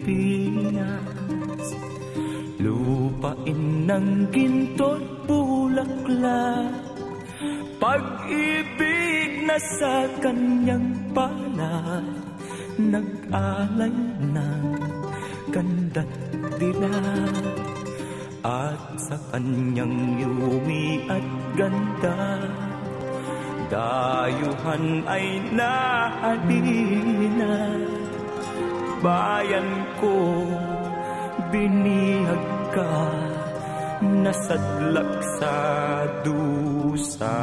Pilipinas. Lupain ng ginto't bulaklak. Pag-ibig na sa kanyang palad Nag-alay ng ganda't dilag At sa kanyang yumi at ganda Dayuhan ay nahalina Bayan ko, binihag ka Nasadlak sa dusa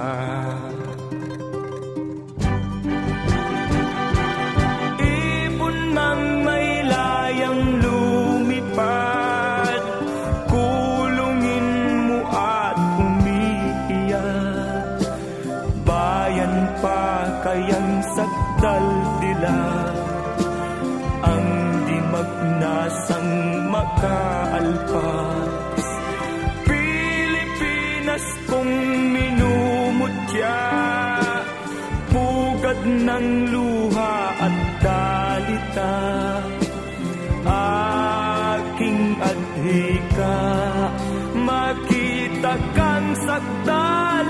Bayan pa kayang sakdal dila Ang di magnasang makaalpas. Pilipinas kong minumutya. Pugad ng luha at dalita Aking adhika Makita kang sakdal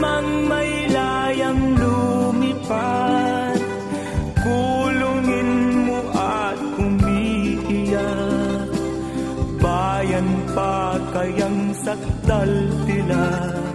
mang may layang lumipat. Kulungin mo at umiiyak. Bayan pa kayang sakdal tila.